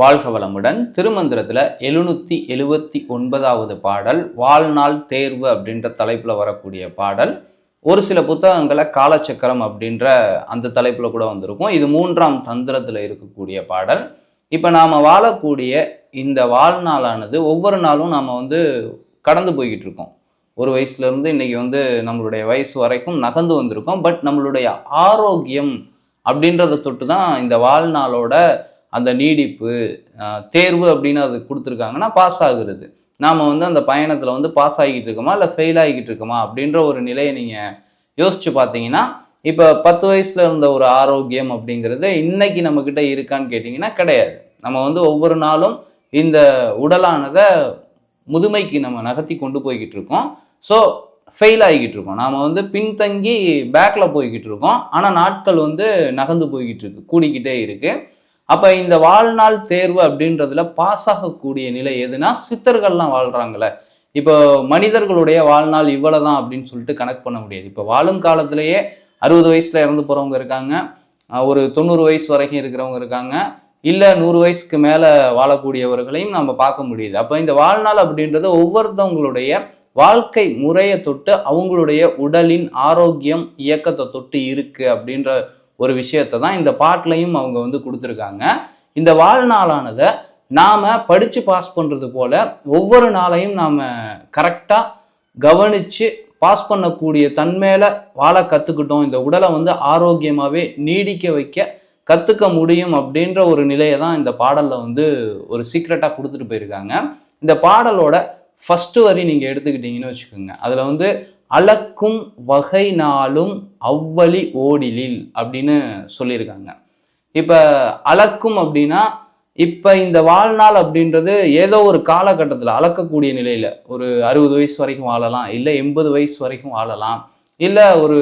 வாழ்க வளமுடன். திருமந்திரத்தில் எழுநூற்றி எழுவத்தி ஒன்பதாவது பாடல் வாழ்நாள் தேர்வு அப்படின்ற தலைப்பில் வரக்கூடிய பாடல். ஒரு சில புத்தகங்களை காலச்சக்கரம் அப்படின்ற அந்த தலைப்பில் கூட வந்திருக்கும். இது மூன்றாம் தந்திரத்தில் இருக்கக்கூடிய பாடல். இப்போ நாம் வாழக்கூடிய இந்த வாழ்நாளானது ஒவ்வொரு நாளும் நாம் வந்து கடந்து போய்கிட்டு இருக்கோம். ஒரு வயசுலேருந்து இன்றைக்கி இன்னைக்கு வந்து நம்மளுடைய வயசு வரைக்கும் நகர்ந்து வந்திருக்கோம். பட் நம்மளுடைய ஆரோக்கியம் அப்படின்றத தொட்டு தான் இந்த வாழ்நாளோட அந்த நீடிப்பு தேர்வு அப்படின்னு அது கொடுத்துருக்காங்கன்னா பாஸ் ஆகுறது. நாம் வந்து அந்த பயணத்தில் வந்து பாஸ் ஆகிட்டு இருக்கோமா? இல்லை ஃபெயில் ஆகிக்கிட்டு இருக்கோமா? அப்படின்ற ஒரு நிலையை நீங்கள் யோசிச்சு பார்த்தீங்கன்னா இப்போ பத்து வயசில் இருந்த ஒரு ஆரோக்கியம் அப்படிங்கிறது இன்னைக்கு நம்மக்கிட்ட இருக்கான்னு கேட்டிங்கன்னா கிடையாது. நம்ம வந்து ஒவ்வொரு நாளும் இந்த உடலானதை முதுமைக்கு நம்ம நகர்த்தி கொண்டு போய்கிட்டு இருக்கோம். ஸோ ஃபெயில் ஆகிக்கிட்டு இருக்கோம். நாம் வந்து பின்தங்கி பேக்கில் போய்கிட்டு இருக்கோம். ஆனால் நாட்கள் வந்து நகர்ந்து போய்கிட்டு இருக்கு. கூடிக்கிட்டே இருக்குது அப்போ இந்த வாழ்நாள் தேர்வு அப்படின்றதுல பாஸ் ஆகக்கூடிய நிலை எதுனா சித்தர்கள்லாம் வாழ்கிறாங்களே இப்போ மனிதர்களுடைய வாழ்நாள் இவ்வளவுதான் அப்படின்னு சொல்லிட்டு கணக்கு பண்ண முடியாது. இப்போ வாழும் காலத்திலேயே அறுபது வயசுல இறந்து போகிறவங்க இருக்காங்க. ஒரு தொண்ணூறு வயசு வரைக்கும் இருக்கிறவங்க இருக்காங்க. இல்லை நூறு வயசுக்கு மேலே வாழக்கூடியவர்களையும் நம்ம பார்க்க முடியுது. அப்போ இந்த வாழ்நாள் அப்படின்றது ஒவ்வொருத்தவங்களுடைய வாழ்க்கை முறையை தொட்டு அவங்களுடைய உடலின் ஆரோக்கியம் இயக்கத்தை தொட்டு இருக்கு அப்படின்ற ஒரு விஷயத்தை தான் இந்த பாட்டிலையும் அவங்க வந்து கொடுத்துருக்காங்க. இந்த வாழ்நாளானதை நாம் படித்து பாஸ் பண்ணுறது போல ஒவ்வொரு நாளையும் நாம் கரெக்டாக கவனிச்சு பாஸ் பண்ணக்கூடிய தன்மையில் வாழ கற்றுக்கிட்டோம் இந்த உடலை வந்து ஆரோக்கியமாகவே நீடிக்க வைக்க கற்றுக்க முடியும் அப்படின்ற ஒரு நிலையை தான் இந்த பாடலில் வந்து ஒரு சீக்ரெட்டாக கொடுத்துட்டு போயிருக்காங்க. இந்த பாடலோட ஃபஸ்ட்டு வரி நீங்கள் எடுத்துக்கிட்டீங்கன்னு வச்சுக்கோங்க. அதில் வந்து அளக்கும் வகை நாளும் அவ்வழி ஓடிலில் அப்படின்னு சொல்லியிருக்காங்க. இப்போ அளக்கும் அப்படின்னா இப்போ இந்த வாழ்நாள் அப்படின்றது ஏதோ ஒரு காலகட்டத்தில் அளக்கக்கூடிய நிலையில் ஒரு அறுபது வயசு வரைக்கும் வாழலாம் இல்லை எண்பது வயசு வரைக்கும் வாழலாம் இல்லை ஒரு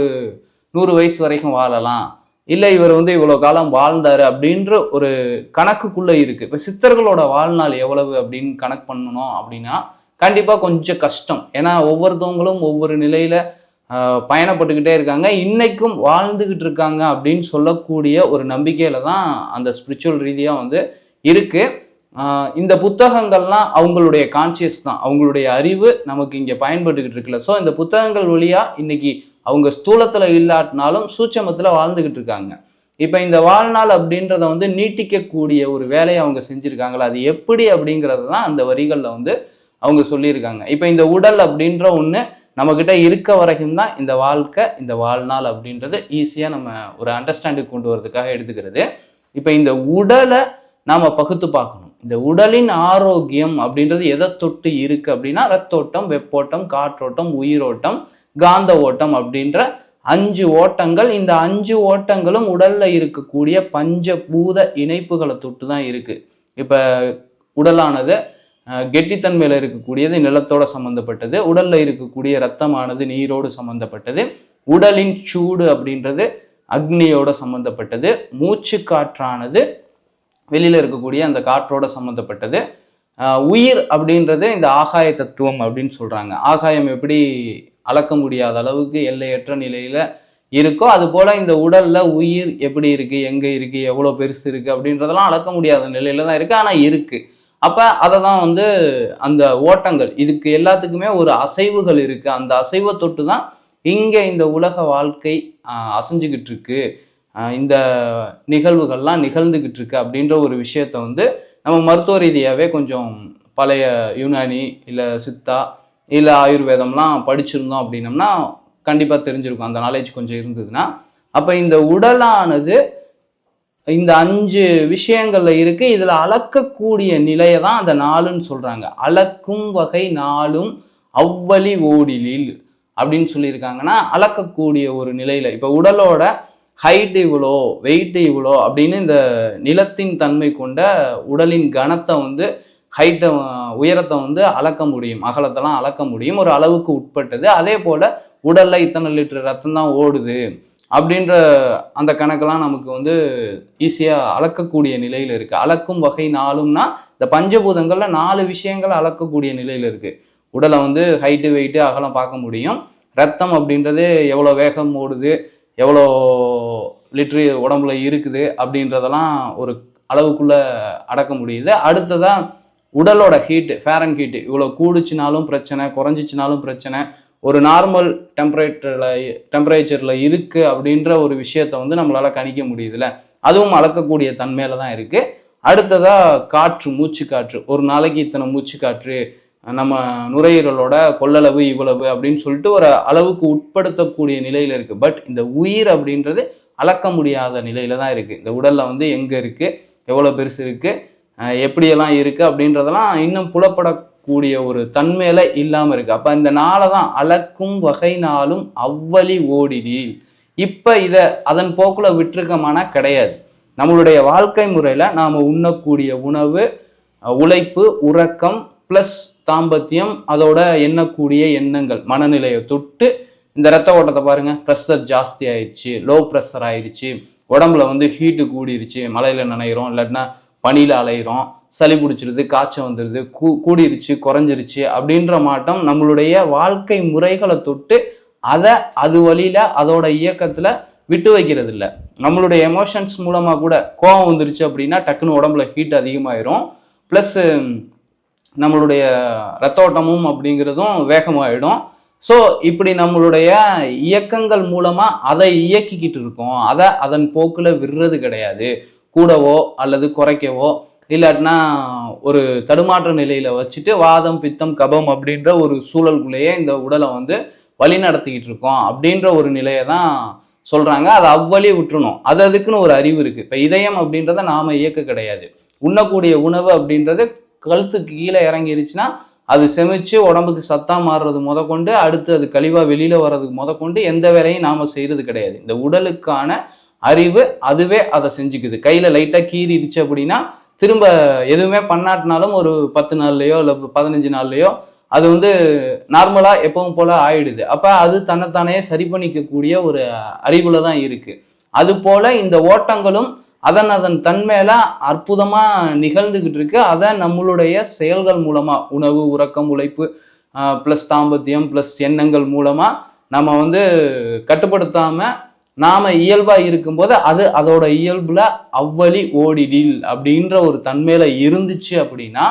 நூறு வயசு வரைக்கும் வாழலாம் இல்லை இவர் வந்து இவ்வளோ காலம் வாழ்ந்தார் அப்படின்ற ஒரு கணக்குக்குள்ளே இருக்குது இப்போ சித்தர்களோட வாழ்நாள் எவ்வளவு அப்படின்னு கணக்கு பண்ணணும் அப்படின்னா கண்டிப்பாக கொஞ்சம் கஷ்டம். ஏன்னா ஒவ்வொருத்தவங்களும் ஒவ்வொரு நிலையில் பயணப்பட்டுக்கிட்டே இருக்காங்க. இன்னைக்கும் வாழ்ந்துக்கிட்டு இருக்காங்க அப்படின்னு சொல்லக்கூடிய ஒரு நம்பிக்கையில தான் அந்த ஸ்பிரிச்சுவல் ரீதியாக வந்து இருக்கு. இந்த புத்தகங்கள்லாம் அவங்களுடைய கான்சியஸ் தான். அவங்களுடைய அறிவு நமக்கு இங்கே பயன்பட்டுக்கிட்டு இருக்குல்ல. ஸோ இந்த புத்தகங்கள் வழியாக இன்னைக்கு அவங்க ஸ்தூலத்தில் இல்லாட்டினாலும் சூட்சமத்தில் வாழ்ந்துக்கிட்டு இருக்காங்க. இப்போ இந்த வாழ்நாள் அப்படின்றத வந்து நீட்டிக்கக்கூடிய ஒரு வேலையை அவங்க செஞ்சுருக்காங்களா? அது எப்படி அப்படிங்கிறது தான் அந்த வரிகளில் வந்து அவங்க சொல்லியிருக்காங்க. இப்போ இந்த உடல் அப்படின்ற ஒன்று நம்மக்கிட்ட இருக்க வரைக்கும் தான் இந்த வாழ்க்கை இந்த வாழ்நாள் அப்படின்றது ஈஸியாக நம்ம ஒரு அண்டர்ஸ்டாண்டிங் கொண்டு வரதுக்காக எடுத்துக்கிறது. இப்போ இந்த உடலை நாம் பகுத்து பார்க்கணும். இந்த உடலின் ஆரோக்கியம் அப்படின்றது எதை தொட்டு இருக்கு அப்படின்னா ரத்தோட்டம் வெப்போட்டம் காற்றோட்டம் உயிரோட்டம் காந்த ஓட்டம் அப்படின்ற அஞ்சு ஓட்டங்கள். இந்த அஞ்சு ஓட்டங்களும் உடல்ல இருக்கக்கூடிய பஞ்சபூத இணைப்புகளை தொட்டு தான் இருக்கு. இப்ப உடலானது கெட்டித்தன்மையில் இருக்கக்கூடியது நிலத்தோட சம்பந்தப்பட்டது உடலில் இருக்கக்கூடிய ரத்தமானது நீரோடு சம்பந்தப்பட்டது உடலின் சூடு அப்படின்றது அக்னியோட சம்பந்தப்பட்டது மூச்சு காற்றானது வெளியில் இருக்கக்கூடிய அந்த காற்றோட சம்பந்தப்பட்டது. உயிர் அப்படின்றது இந்த ஆகாய தத்துவம் அப்படின்னு சொல்கிறாங்க ஆகாயம் எப்படி அளக்க முடியாத அளவுக்கு எல்லையற்ற நிலையில் இருக்கோ அது போல் இந்த உடலில் உயிர் எப்படி இருக்குது எங்கே இருக்குது எவ்வளோ பெருசு இருக்கு அப்படின்றதெல்லாம் அளக்க முடியாத நிலையில் தான் இருக்குது ஆனால் இருக்குது அப்போ அதை தான் வந்து அந்த ஓட்டங்கள். இதுக்கு எல்லாத்துக்குமே ஒரு அசைவுகள் இருக்கு. அந்த அசைவை தொட்டு தான் இங்கே இந்த உலக வாழ்க்கை அசைஞ்சுக்கிட்டு இருக்கு இந்த நிகழ்வுகள்லாம் நிகழ்ந்துக்கிட்டு இருக்கு அப்படின்ற ஒரு விஷயத்த வந்து நம்ம மருத்துவ ரீதியாகவே கொஞ்சம் பழைய யுனானி இல்லை சித்தா இல்லை ஆயுர்வேதம்லாம் படிச்சிருந்தோம் அப்படின்னம்னா கண்டிப்பாக தெரிஞ்சிருக்கும். அந்த நாலேஜ் கொஞ்சம் இருந்ததுன்னா. அப்போ இந்த உடலானது இந்த அஞ்சு விஷயங்கள்ல இருக்கு. இதுல அளக்கக்கூடிய நிலையை தான் அந்த நாளுன்னு சொல்றாங்க. அளக்கும் வகை நாளும் அவ்வழி ஓடிலில் அப்படின்னு சொல்லியிருக்காங்கன்னா அளக்கக்கூடிய ஒரு நிலையில. இப்ப உடலோட ஹைட் இவ்வளோ வெயிட் இவ்வளோ அப்படின்னு இந்த நிலத்தின் தன்மை கொண்ட உடலின் கனத்தை வந்து ஹைட்டை உயரத்தை வந்து அளக்க முடியும். அகலத்தெல்லாம் அளக்க முடியும். ஒரு அளவுக்கு உட்பட்டது. அதே போல உடல்ல இத்தனை லிட்டர் ரத்தம் தான் ஓடுது. அப்படின்ற அந்த கணக்கெல்லாம் நமக்கு வந்து ஈஸியாக அளக்கக்கூடிய நிலையில் இருக்குது அளக்கும் வகை நாளும்னா இந்த பஞ்சபூதங்களில் நாலு விஷயங்களை அளக்கக்கூடிய நிலையில் இருக்குது உடலை வந்து ஹைட்டு வெயிட்டு அகலம் பார்க்க முடியும். ரத்தம் அப்படின்றது எவ்வளோ வேகம் ஓடுது எவ்வளோ லிட்ரு உடம்புல இருக்குது அப்படின்றதெல்லாம் ஒரு அளவுக்குள்ளே அடக்க முடியுது. அடுத்ததாக உடலோட ஹீட் ஃபேரன் ஹீட்டு இவ்வளோ கூடுச்சுனாலும் பிரச்சனை குறைஞ்சிச்சினாலும் பிரச்சனை ஒரு நார்மல் டெம்பரேச்சரில் டெம்பரேச்சரில் இருக்குது அப்படின்ற ஒரு விஷயத்த வந்து நம்மளால் கணிக்க முடியுதுல்ல. அதுவும் அளக்கக்கூடிய தன்மையில தான் இருக்குது அடுத்ததாக காற்று மூச்சு காற்று. ஒரு நாளைக்கு இத்தனை மூச்சு காற்று நம்ம நுரையீரலோட கொள்ளளவு இவ்வளவு அப்படின்னு சொல்லிட்டு ஒரு அளவுக்கு உட்படுத்தக்கூடிய நிலையில் இருக்குது பட் இந்த உயிர் அப்படின்றது அளக்க முடியாத நிலையில தான் இருக்குது இந்த உடலில் வந்து எங்கே இருக்குது எவ்வளோ பெருசு இருக்குது எப்படியெல்லாம் இருக்குது அப்படின்றதெல்லாம் இன்னும் புலப்பட கூடிய ஒரு தன்மையில இல்லாமல் இருக்குது அப்போ இந்த நாளை தான் அளக்கும் வகை நாளும் அவ்வழி ஓடினீள் இப்போ இதை அதன் போக்கில் விட்டுருக்கமானா கிடையாது. நம்மளுடைய வாழ்க்கை முறையில் நாம் உண்ணக்கூடிய உணவு உழைப்பு உறக்கம் ப்ளஸ் தாம்பத்தியம் அதோட எண்ணக்கூடிய எண்ணங்கள் மனநிலையை தொட்டு இந்த ரத்த ஓட்டத்தை பாருங்க. ப்ரெஷர் ஜாஸ்தி ஆயிடுச்சு லோ ப்ரெஷர் ஆயிடுச்சு. உடம்புல வந்து ஹீட்டு கூடிருச்சு. மழையில நனைகிறோம் இல்லைன்னா பனியில் அலைகிறோம் சளி பிடிச்சிருது காய்ச்சல் வந்துடுது கூ கூடிருச்சு குறைஞ்சிருச்சு அப்படின்ற மாட்டம் நம்மளுடைய வாழ்க்கை முறைகளை தொட்டு அதை அது வழியில் அதோட இயக்கத்தில் விட்டு வைக்கிறது இல்லை நம்மளுடைய எமோஷன்ஸ் மூலமாக கூட கோவம் வந்துருச்சு அப்படின்னா டக்குன்னு உடம்புல ஹீட் அதிகமாயிரும். ப்ளஸ் நம்மளுடைய ரத்த ஓட்டமும் அப்படிங்கிறதும் வேகமாயிடும். ஸோ இப்படி நம்மளுடைய இயக்கங்கள் மூலமாக அதை இயக்கிக்கிட்டு இருக்கோம். அதை அதன் போக்கில் விடுறது கிடையாது. கூடவோ அல்லது குறைக்கவோ இல்லாட்டினா ஒரு தடுமாற்ற நிலையில வச்சுட்டு வாதம் பித்தம் கபம் அப்படின்ற ஒரு சூழலுக்குள்ளேயே இந்த உடலை வந்து வழி நடத்திக்கிட்டு இருக்கோம் அப்படின்ற ஒரு நிலையை தான் சொல்றாங்க. அதை அவ்வழி விட்டுணும் அது அதுக்குன்னு ஒரு அறிவு இருக்கு. இப்போ இதயம் அப்படின்றத நாம இயக்க கிடையாது. உண்ணக்கூடிய உணவு அப்படின்றது கழுத்துக்கு கீழே இறங்கிருச்சுன்னா அது செமிச்சு உடம்புக்கு சத்தா மாறுறது முதற்கொண்டு அடுத்து அது கழிவா வெளியில வர்றதுக்கு முதற்கொண்டு எந்த வேலையும் நாம செய்யறது கிடையாது. இந்த உடலுக்கான அறிவு அதுவே அதை செஞ்சுக்குது. கையில லைட்டா கீறிடுச்சு அப்படின்னா திரும்ப எதுவுமே பண்ணாட்டினாலும் ஒரு பத்து நாள்லையோ இல்லை பதினஞ்சு நாள்லையோ அது வந்து நார்மலாக எப்பவும் போல் ஆயிடுது. அப்போ அது தன்னைத்தானே சரி பண்ணிக்கக்கூடிய ஒரு அறிவுல தான் இருக்குது அதுபோல் இந்த ஓட்டங்களும் அதன் அதன் தன்மையில அற்புதமாக நிகழ்ந்துகிட்டு இருக்கு. அதை நம்மளுடைய செயல்கள் மூலமாக உணவு உறக்கம் உழைப்பு ப்ளஸ் தாம்பத்தியம் ப்ளஸ் எண்ணங்கள் மூலமாக நம்ம வந்து கட்டுப்படுத்தாமல் நாம இயல்பா இருக்கும்போது அது அதோட இயல்புல அவ்வழி ஓடிடில் அப்படின்ற ஒரு தன்மையில இருந்துச்சு அப்படின்னா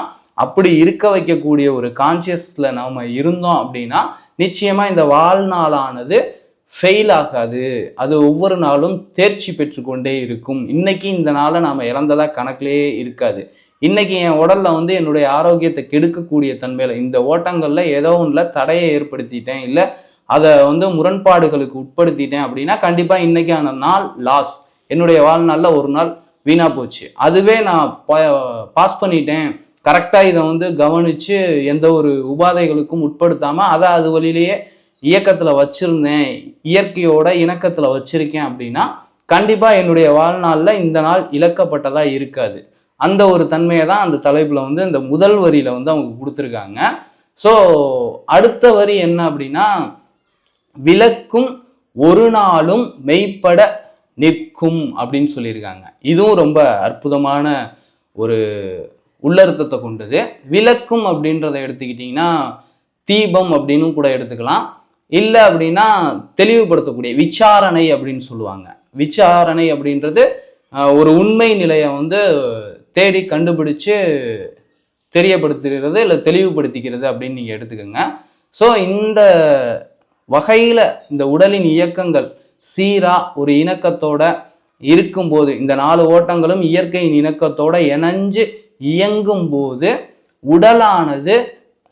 அப்படி இருக்க வைக்கக்கூடிய ஒரு கான்சியஸ்ல நாம இருந்தோம் அப்படின்னா நிச்சயமா இந்த வாழ்நாளானது ஃபெயில் ஆகாது. அது ஒவ்வொரு நாளும் தேர்ச்சி பெற்றுக்கொண்டே இருக்கும். இன்னைக்கு இந்த நாளை நாம இழந்ததா கணக்கிலேயே இருக்காது. இன்னைக்கு என் உடல்ல வந்து என்னுடைய ஆரோக்கியத்தை கெடுக்கக்கூடிய தன்மையில இந்த ஓட்டங்கள்ல ஏதோ ஒன்றுல தடையை ஏற்படுத்திட்டேன். இல்லை அதை வந்து முரண்பாடுகளுக்கு உட்படுத்திட்டேன் அப்படின்னா கண்டிப்பாக இன்னைக்கான நாள் லாஸ் என்னுடைய வாழ்நாளில் ஒரு நாள் வீணா போச்சு. அதுவே நான் பாஸ் பண்ணிட்டேன். கரெக்டாக இதை வந்து கவனித்து எந்த ஒரு உபாதைகளுக்கும் உட்படுத்தாமல் அதை அது வழியிலேயே இயக்கத்தில் வச்சுருந்தேன். இயற்கையோட இணக்கத்தில் வச்சுருக்கேன் அப்படின்னா கண்டிப்பாக என்னுடைய வாழ்நாளில் இந்த நாள் இழக்கப்பட்டதாக இருக்காது. அந்த ஒரு தன்மையை தான் அந்த தலைப்பில் வந்து இந்த முதல் வரியில் வந்து அவங்க கொடுத்துருக்காங்க. ஸோ அடுத்த வரி என்ன அப்படின்னா விளக்கும் ஒரு நாளும் மெய்ப்பட நிற்கும் அப்படின்னு சொல்லியிருக்காங்க. இதுவும் ரொம்ப அற்புதமான ஒரு உள்ளர்த்தத்தை கொண்டது. விளக்கும் அப்படின்றத எடுத்துக்கிட்டிங்கன்னா தீபம் அப்படின்னு கூட எடுத்துக்கலாம். இல்லை அப்படின்னா தெளிவுபடுத்தக்கூடிய விசாரணை அப்படின்னு சொல்லுவாங்க. விசாரணை அப்படின்றது ஒரு உண்மை நிலையை வந்து தேடி கண்டுபிடிச்சு தெரியப்படுத்துகிறது இல்லை தெளிவுபடுத்திக்கிறது அப்படின்னு நீங்கள் எடுத்துக்கோங்க. ஸோ இந்த வகையில் இந்த உடலின் இயக்கங்கள் சீரா ஒரு இணக்கத்தோட இருக்கும்போது இந்த நாலு ஓட்டங்களும் இயற்கையின் இணக்கத்தோட இணைஞ்சு இயங்கும் போது உடலானது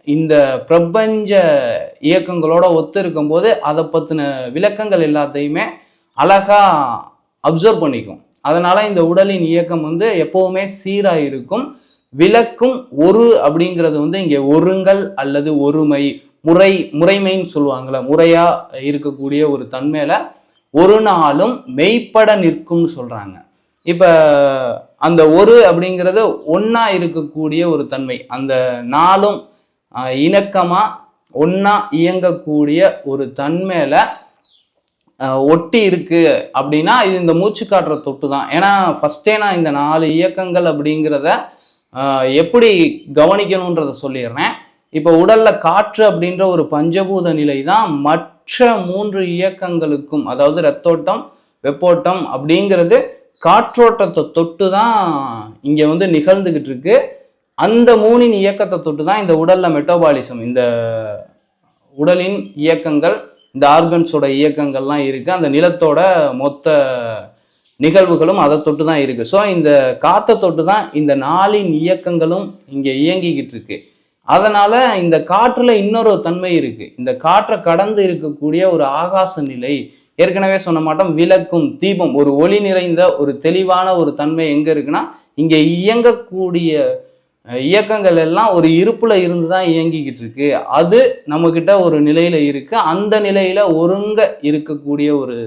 இந்த பிரபஞ்ச இயக்கங்களோட ஒத்து இருக்கும்போது அதை பற்றின விளக்கங்கள் எல்லாத்தையுமே அழகாக அப்சர்வ் பண்ணிக்கும். அதனால் இந்த உடலின் இயக்கம் வந்து எப்போவுமே சீராக இருக்கும். விளக்கும் ஒரு அப்படிங்கிறது வந்து இங்கே ஒருங்கல் அல்லது ஒருமை முறை முறைமைன்னு சொல்லுவாங்கள்ல முறையா இருக்கக்கூடிய ஒரு தன்மையில ஒரு நாளும் மெய்ப்பட நிற்கும்னு சொல்றாங்க. இப்ப அந்த ஒரு அப்படிங்கிறது ஒன்றா இருக்கக்கூடிய ஒரு தன்மை. அந்த நாளும் இணக்கமாக இணக்கமா இயங்கக்கூடிய ஒரு தன்மையில ஒட்டி இருக்கு அப்படின்னா இது இந்த மூச்சு காட்டுற தொட்டு தான். ஏன்னா ஃபர்ஸ்டே நான் இந்த நாலு இயக்கங்கள் அப்படிங்கிறத எப்படி கவனிக்கணுன்றத சொல்லிடுறேன். இப்போ உடல்ல காற்று அப்படின்ற ஒரு பஞ்சபூத நிலை தான் மற்ற மூன்று இயக்கங்களுக்கும் அதாவது ரத்தோட்டம் வெப்போட்டம் அப்படிங்கிறது காற்றோட்டத்தை தொட்டு தான் இங்கே வந்து நிகழ்ந்துக்கிட்டு இருக்கு. அந்த மூணின் இயக்கத்தை தொட்டு தான் இந்த உடல்ல மெட்டபாலிசம் இந்த உடலின் இயக்கங்கள் இந்த ஆர்கன்ஸோட இயக்கங்கள்லாம் இருக்குது அந்த நிலத்தோட மொத்த நிகழ்வுகளும் அதை தொட்டு தான் இருக்குது ஸோ இந்த காற்றை தொட்டு தான் இந்த நாளின் இயக்கங்களும் இங்கே இயங்கிக்கிட்டு இருக்குது அதனால இந்த காற்றுல இன்னொரு தன்மை இருக்கு. இந்த காற்றை கடந்து இருக்கக்கூடிய ஒரு ஆகாச நிலை ஏற்கனவே சொன்ன மாட்டோம் விளக்கும் தீபம் ஒரு ஒளி நிறைந்த ஒரு தெளிவான ஒரு தன்மை எங்க இருக்குன்னா இங்க இயங்கக்கூடிய இயக்கங்கள் எல்லாம் ஒரு இருப்புல இருந்து தான் இயங்கிக்கிட்டு இருக்கு. அது நம்ம கிட்ட ஒரு நிலையில இருக்கு. அந்த நிலையில ஒருங்க இருக்கக்கூடிய ஒரு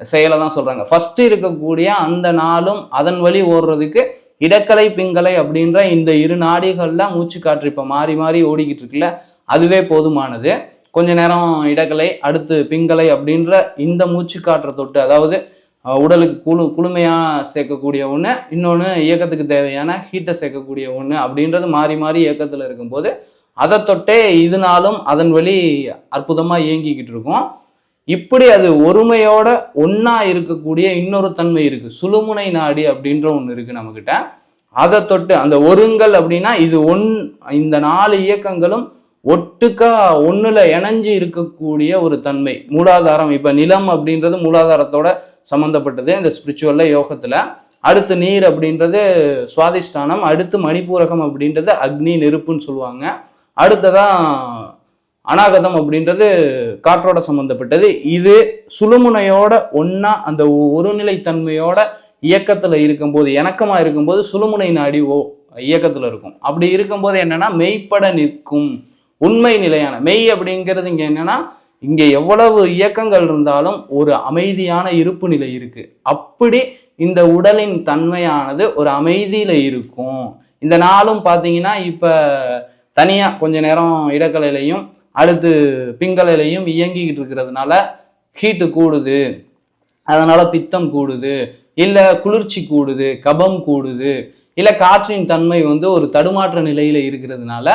செயலை தான் சொல்றாங்க. ஃபர்ஸ்ட் இருக்கக்கூடிய அந்த நாளும் அதன் வழி ஓடுறதுக்கு இடக்கலை பிங்கலை அப்படின்ற இந்த இரு நாடிகள்லாம் மூச்சு காற்று இப்போ மாறி மாறி ஓடிக்கிட்டு இருக்குல்ல அதுவே போதுமானது. கொஞ்ச நேரம் இடக்கலை அடுத்து பிங்கலை அப்படின்ற இந்த மூச்சு காற்றை தொட்டு அதாவது உடலுக்கு குளு குளுமையாக சேர்க்கக்கூடிய ஒன்று இன்னொன்று இயக்கத்துக்கு தேவையான ஹீட்டை சேர்க்கக்கூடிய ஒன்று அப்படின்றது மாறி மாறி இயக்கத்தில் இருக்கும்போது அதை தொட்டே இதனாலும் அதன் வழி அற்புதமாக இயங்கிக்கிட்டு இருக்கும். இப்படி அது ஒருமையோட ஒன்னா இருக்கக்கூடிய இன்னொரு தன்மை இருக்கு. சுழுமுனை நாடி அப்படின்ற ஒன்று இருக்கு நம்மக்கிட்ட அதை தொட்டு அந்த ஒருங்கல் அப்படின்னா இது ஒன் இந்த நாலு இயக்கங்களும் ஒட்டுக்கா ஒண்ணுல இணைஞ்சு இருக்கக்கூடிய ஒரு தன்மை. மூலாதாரம் இப்ப நிலம் அப்படின்றது மூலாதாரத்தோட சம்மந்தப்பட்டது இந்த ஸ்பிரிச்சுவல்ல யோகத்துல. அடுத்து நீர் அப்படின்றது சுவாதிஷ்டானம் அடுத்து மணிப்பூரகம் அப்படின்றது அக்னி நெருப்புன்னு சொல்லுவாங்க. அடுத்ததான் அநாகதம் அப்படின்றது காற்றோட சம்பந்தப்பட்டது. இது சுழுமுனையோட ஒன்னா அந்த ஒருநிலைத்தன்மையோட இயக்கத்துல இருக்கும்போது இணக்கமா இருக்கும்போது சுழுமுனை நாடி ஓ இயக்கத்துல இருக்கும். அப்படி இருக்கும்போது என்னன்னா மெய்ப்பட நிற்கும் உண்மை நிலையான மெய் அப்படிங்கிறது இங்க என்னன்னா இங்க எவ்வளவு இயக்கங்கள் இருந்தாலும் ஒரு அமைதியான இருப்பு நிலை இருக்கு. அப்படி இந்த உடலின் தன்மையானது ஒரு அமைதியில இருக்கும். இந்த நாளும் பாத்தீங்கன்னா இப்ப தனியா கொஞ்ச நேரம் இடக்கலையிலையும் அடுத்து பிங்கலையிலையும் இயங்கிக்கிட்டு இருக்கிறதுனால ஹீட்டு கூடுது. அதனால பித்தம் கூடுது. இல்ல குளிர்ச்சி கூடுது கபம் கூடுது. இல்ல காற்றின் தன்மை வந்து ஒரு தடுமாற்ற நிலையில இருக்கிறதுனால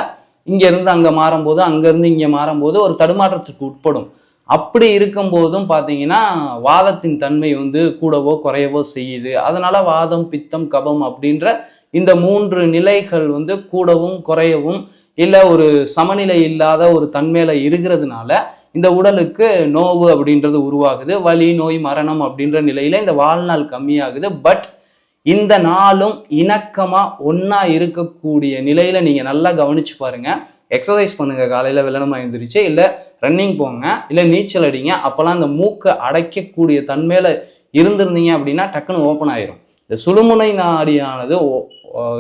இங்க இருந்து அங்க மாறும்போது அங்க இருந்து இங்க மாறும்போது ஒரு தடுமாற்றத்துக்கு உட்படும். அப்படி இருக்கும்போதும் பாத்தீங்கன்னா வாதத்தின் தன்மை வந்து கூடவோ குறையவோ செய்யுது. அதனால வாதம் பித்தம் கபம் அப்படின்ற இந்த மூன்று நிலைகள் வந்து கூடவும் குறையவும் இல்லை ஒரு சமநிலை இல்லாத ஒரு தன்மையில இருக்கிறதுனால இந்த உடலுக்கு நோவு அப்படின்றது உருவாகுது வலி நோய் மரணம் அப்படின்ற நிலையில இந்த வாழ்நாள் கம்மியாகுது. பட் இந்த நாளும் இணக்கமா ஒன்னா இருக்கக்கூடிய நிலையில நீங்க நல்லா கவனிச்சு பாருங்க. எக்ஸசைஸ் பண்ணுங்க. காலையில வெள்ளனமா எழுந்திரிச்சு இல்ல ரன்னிங் போங்க இல்ல நீச்சல் அடிங்க அப்பெல்லாம் இந்த மூக்கை அடைக்கக்கூடிய தன்மையில இருந்திருந்தீங்க அப்படின்னா டக்குன்னு ஓப்பன் ஆயிரும். இந்த சுழுமுனை நாடியானது ஓ-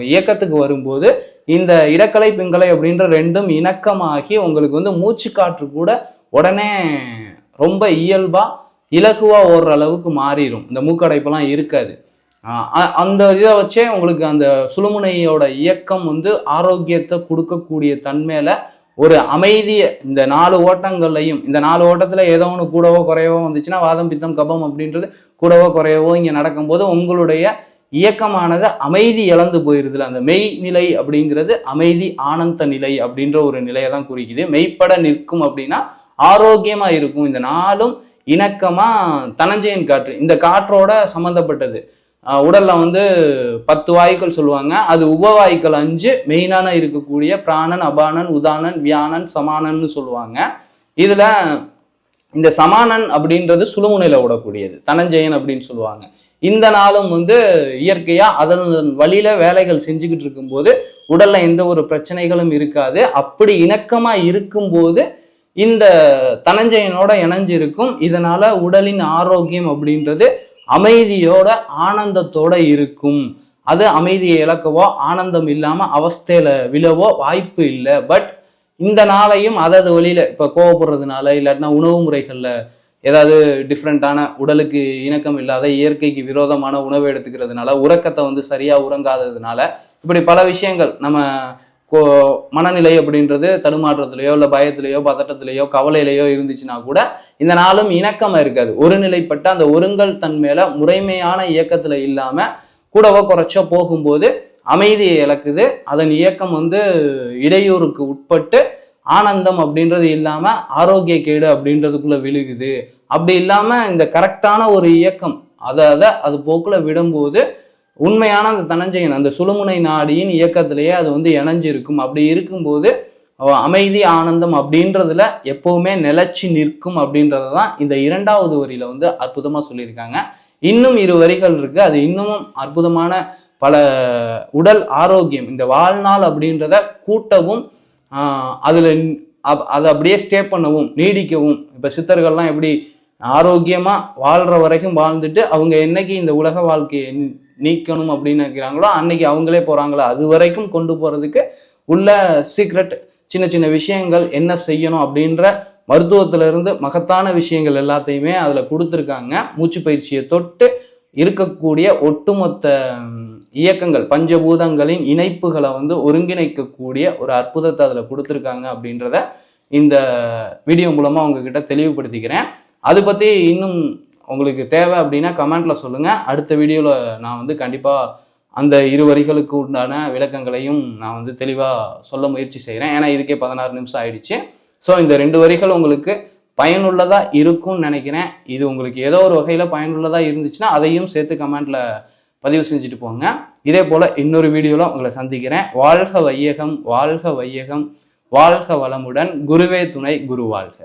இயக்கத்துக்கு வரும்போது இந்த இடக்கலை பிங்கலை அப்படின்ற ரெண்டும் இணக்கமாகி உங்களுக்கு வந்து மூச்சு காற்று கூட உடனே ரொம்ப இயல்பா இலகுவா ஓடுற அளவுக்கு மாறிடும் இந்த மூக்கடைப்பெல்லாம் இருக்காது. அந்த இதை வச்சே உங்களுக்கு அந்த சுழுமுனையோட இயக்கம் வந்து ஆரோக்கியத்தை கொடுக்கக்கூடிய தன்மையில ஒரு அமைதியை இந்த நாலு ஓட்டங்கள்லையும் இந்த நாலு ஓட்டத்தில் ஏதோ ஒன்று கூடவோ குறையவோ வந்துச்சுன்னா வாதம் பித்தம் கபம் அப்படின்றது கூடவோ குறையவோ இங்கே நடக்கும்போது உங்களுடைய இயக்கமானது அமைதி இழந்து போயிருதுல அந்த மெய் நிலை அப்படிங்கிறது அமைதி ஆனந்த நிலை அப்படின்ற ஒரு நிலையை தான் குறிக்குது. மெய்ப்பட நிற்கும் அப்படின்னா ஆரோக்கியமா இருக்கும். இந்த நாளும் இணக்கமா தனஞ்சயன் காற்று இந்த காற்றோட சம்பந்தப்பட்டது. உடலில் உடல்ல வந்து பத்து வாயுக்கள் சொல்லுவாங்க. அது உபவாயுக்கள் அஞ்சு மெயினான இருக்கக்கூடிய பிராணன் அபானன் உதானன் வியானன் சமானன்னு சொல்லுவாங்க. இதுல இந்த சமானன் அப்படின்றது சுழுமுனையில விடக்கூடியது தனஞ்சயன் அப்படின்னு சொல்லுவாங்க. இந்த நாளும் வந்து இயற்கையாக அதன் வழியில் வேலைகள் செஞ்சுக்கிட்டு இருக்கும்போது உடலில் எந்த ஒரு பிரச்சனைகளும் இருக்காது. அப்படி இணக்கமாக இருக்கும்போது இந்த தனஞ்சயனோட இணைஞ்சிருக்கும். இதனால் இதனால உடலின் ஆரோக்கியம் அப்படின்றது அமைதியோட ஆனந்தத்தோட இருக்கும். அது அமைதியை இழக்கவோ ஆனந்தம் இல்லாமல் அவஸ்தையில் விழவோ வாய்ப்பு இல்லை. பட் இந்த நாளையும் அதது வழியில் இப்போ கோவப்படுறதுனால இல்லாட்டினா உணவு முறைகளில் ஏதாவது டிஃப்ரெண்ட்டான உடலுக்கு இணக்கம் இல்லாத இயற்கைக்கு விரோதமான உணவு எடுத்துக்கிறதுனால உறக்கத்தை வந்து சரியாக உறங்காததுனால இப்படி பல விஷயங்கள் நம்ம கோ மனநிலை அப்படின்றது தடுமாற்றத்திலேயோ இல்லை பயத்திலேயோ பதட்டத்திலேயோ கவலையிலேயோ இருந்துச்சுன்னா கூட இந்த நாளும் இணக்கமாக இருக்காது. ஒருநிலைப்பட்ட அந்த ஒருங்கல் தன்மையில முறைமையான இயக்கத்தில் இல்லாமல் கூடவோ குறைச்சோ போகும்போது அமைதியை இழக்குது. அதன் இயக்கம் வந்து இடையூறுக்கு உட்பட்டு ஆனந்தம் அப்படின்றது இல்லாமல் ஆரோக்கிய கேடு அப்படின்றதுக்குள்ளே விழுகுது. அப்படி இல்லாமல் இந்த கரெக்டான ஒரு இயக்கம் அதை அதை அது போக்கில் விடும்போது உண்மையான அந்த தனஞ்சயன் அந்த சுழுமுனை நாடியின் இயக்கத்திலேயே அது வந்து இணைஞ்சிருக்கும். அப்படி இருக்கும்போது அமைதி ஆனந்தம் அப்படின்றதுல எப்பவுமே நிலச்சி நிற்கும் அப்படின்றத தான் இந்த இரண்டாவது வரியில வந்து அற்புதமாக சொல்லியிருக்காங்க. இன்னும் இரு வரிகள் இருக்கு. அது இன்னமும் அற்புதமான பல உடல் ஆரோக்கியம் இந்த வாழ்நாள் அப்படின்றத கூட்டவும் அதில் அப்- அதை அப்படியே ஸ்டே பண்ணவும் நீடிக்கவும். இப்போ சித்தர்கள்லாம் எப்படி ஆரோக்கியமாக வாழ்கிற வரைக்கும் வாழ்ந்துட்டு அவங்க என்னைக்கு இந்த உலக வாழ்க்கையை நீக்கணும் அப்படின்னு நினைக்கிறாங்களோ அன்னைக்கு அவங்களே போகிறாங்களோ அது வரைக்கும் கொண்டு போகிறதுக்கு உள்ள சீக்ரெட் சின்ன சின்ன விஷயங்கள் என்ன செய்யணும் அப்படின்ற மருத்துவத்திலிருந்து மகத்தான விஷயங்கள் எல்லாத்தையுமே அதில் கொடுத்துருக்காங்க. மூச்சு பயிற்சியை தொட்டு இருக்கக்கூடிய ஒட்டுமொத்த இயக்கங்கள் பஞ்சபூதங்களின் இணைப்புகளை வந்து ஒருங்கிணைக்கக்கூடிய ஒரு அற்புதத்தை அதில் கொடுத்துருக்காங்க அப்படின்றத இந்த வீடியோ மூலமாக உங்ககிட்ட தெளிவுபடுத்திக்கிறேன். அது பற்றி இன்னும் உங்களுக்கு தேவை அப்படின்னா கமெண்ட்ல சொல்லுங்கள் அடுத்த வீடியோவில் நான் வந்து கண்டிப்பாக அந்த இரு வரிகளுக்கு உண்டான விளக்கங்களையும் நான் வந்து தெளிவாக சொல்ல முயற்சி செய்கிறேன் ஏன்னா இதுக்கே பதினாறு நிமிஷம் ஆயிடுச்சு. ஸோ இந்த ரெண்டு வரிகள் உங்களுக்கு பயனுள்ளதாக இருக்கும்னு நினைக்கிறேன். இது உங்களுக்கு ஏதோ ஒரு வகையில் பயனுள்ளதாக இருந்துச்சுன்னா அதையும் சேர்த்து கமெண்ட்டில் பதிவு செஞ்சுட்டு போங்க. இதே போல் இன்னொரு வீடியோவில் உங்களை சந்திக்கிறேன். வாழ்க வையகம் வாழ்க வையகம் வாழ்க வளமுடன். குருவே துணை குரு வாழ்க.